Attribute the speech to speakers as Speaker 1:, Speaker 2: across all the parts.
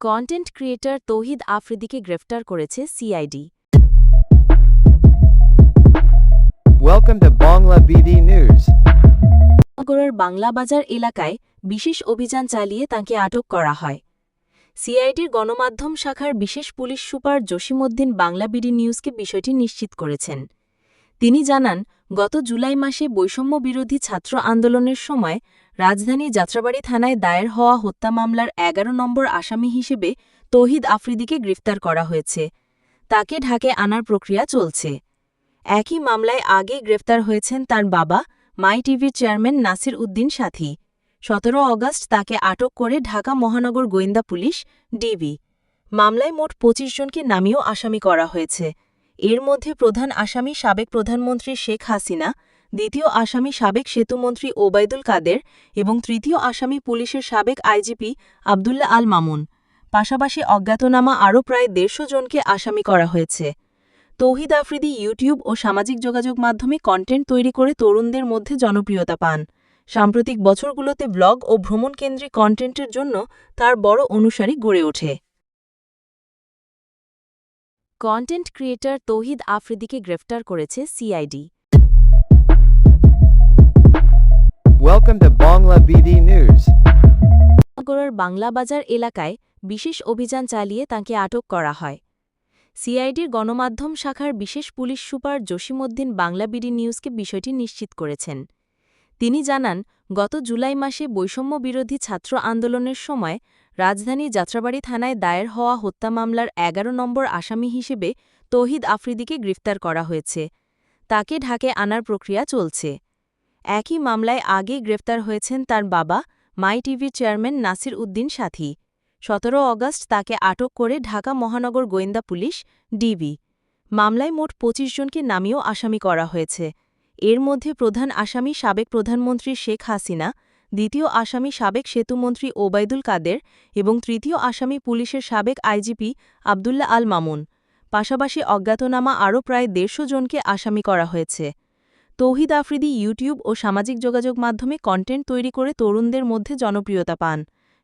Speaker 1: Content creator তৌহিদ আফ্রিদিকে গ্রেফতার করেছে সিআইডি. নগরের বাংলাবাজার এলাকায় বিশেষ অভিযান চালিয়ে তাকে আটক করা হয়। সিআইডির গণমাধ্যম শাখার বিশেষ police super Jasimuddin Bangla BD নিউজকে বিষয়টি নিশ্চিত করেছেন। তিনি জানান গত জুলাই মাসে বৈষম্য বিরোধী ছাত্র আন্দোলনের সময় রাজধানী যাত্রাবাড়ি থানায় দায়ের হওয়া হত্যা মামলার এগারো নম্বর আসামি হিসেবে তৌহিদ আফ্রিদিকে গ্রেফতার করা হয়েছে। তাকে ঢাকে আনার প্রক্রিয়া চলছে। একই মামলায় আগে গ্রেফতার হয়েছেন তার বাবা, মাই টিভির চেয়ারম্যান নাসির উদ্দিন সাথী। সতেরো অগস্ট তাকে আটক করে ঢাকা মহানগর গোয়েন্দা পুলিশ, ডিবি। মামলায় মোট পঁচিশ জনকে নামিয়েও আসামি করা হয়েছে। এর মধ্যে প্রধান আসামি সাবেক প্রধানমন্ত্রী শেখ হাসিনা দ্বিতীয় আসামি সাবেক সেতুমন্ত্রী ওবায়দুল কাদের এবং তৃতীয় আসামি পুলিশের সাবেক আইজিপি আবদুল্লাহ আল মামুন। পাশাপাশি অজ্ঞাতনামা আরও প্রায় দেড়শো জনকে আসামি করা হয়েছে। তৌহিদ আফ্রিদি ইউটিউব ও সামাজিক যোগাযোগ মাধ্যমে কন্টেন্ট তৈরি করে তরুণদের মধ্যে জনপ্রিয়তা পান। সাম্প্রতিক বছরগুলোতে ব্লগ ও ভ্রমণ কেন্দ্রিক কন্টেন্টের জন্য তার বড় অনুসারী গড়ে ওঠে। কন্টেন্ট ক্রিয়েটর তৌহিদ আফ্রিদিকে গ্রেফতার করেছে CID.
Speaker 2: Welcome to Bangla BD News.
Speaker 1: নগরের বাংলাবাজার এলাকায় বিশেষ অভিযান চালিয়ে তাকে আটক করা হয়। সিআইডির গণমাধ্যম শাখার বিশেষ police super Jasimuddin Bangla BD নিউজকে বিষয়টি নিশ্চিত করেছেন। তিনি জানান, গত জুলাই মাসে বৈষম্য বিরোধী ছাত্র আন্দোলনের সময় রাজধানী যাত্রাবাড়ি থানায় দায়ের হওয়া হত্যা মামলার এগারো নম্বর আসামি হিসেবে তৌহিদ আফ্রিদিকে গ্রেফতার করা হয়েছে। তাকে ঢাকে আনার প্রক্রিয়া চলছে। একই মামলায় আগে গ্রেফতার হয়েছেন তার বাবা মাই টিভির চেয়ারম্যান নাসির উদ্দিন সাথী। সতেরো অগস্ট তাকে আটক করে ঢাকা মহানগর গোয়েন্দা পুলিশ, ডিবি। মামলায় মোট পঁচিশ জনকে নামিয়েও আসামি করা হয়েছে। এর মধ্যে প্রধান আসামি সাবেক প্রধানমন্ত্রী শেখ হাসিনা, দ্বিতীয় আসামি সাবেক সেতুমন্ত্রী ওবায়দুল কাদের এবং তৃতীয় আসামি পুলিশের সাবেক আইজিপি আবদুল্লাহ আল মামুন। পাশাপাশি অজ্ঞাতনামা আরও প্রায় দেড়শো জনকে আসামি করা হয়েছে। তৌহিদ আফ্রিদি ইউটিউব ও সামাজিক যোগাযোগ মাধ্যমে কন্টেন্ট তৈরি করে তরুণদের মধ্যে জনপ্রিয়তা পান।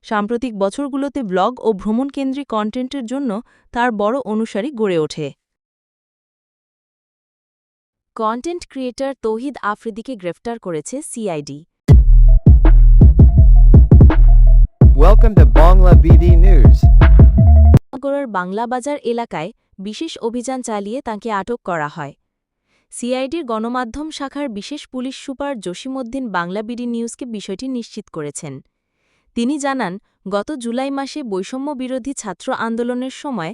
Speaker 1: সাম্প্রতিক বছরগুলোতে ব্লগ ও ভ্রমণ কেন্দ্রিক কন্টেন্টের জন্য তার বড় অনুসারী গড়ে ওঠে। কন্টেন্ট ক্রিয়েটর তৌহিদ আফ্রিদিকে গ্রেফতার করেছে সিআইডি বাংলাবাজার এলাকায় বিশেষ অভিযান চালিয়ে তাকে আটক করা হয়। সিআইডির গণমাধ্যম শাখার বিশেষ police super Jasimuddin Bangla BD নিউজকে বিষয়টি নিশ্চিত করেছেন। তিনি জানান, গত জুলাই মাসে বৈষম্য বিরোধী ছাত্র আন্দোলনের সময়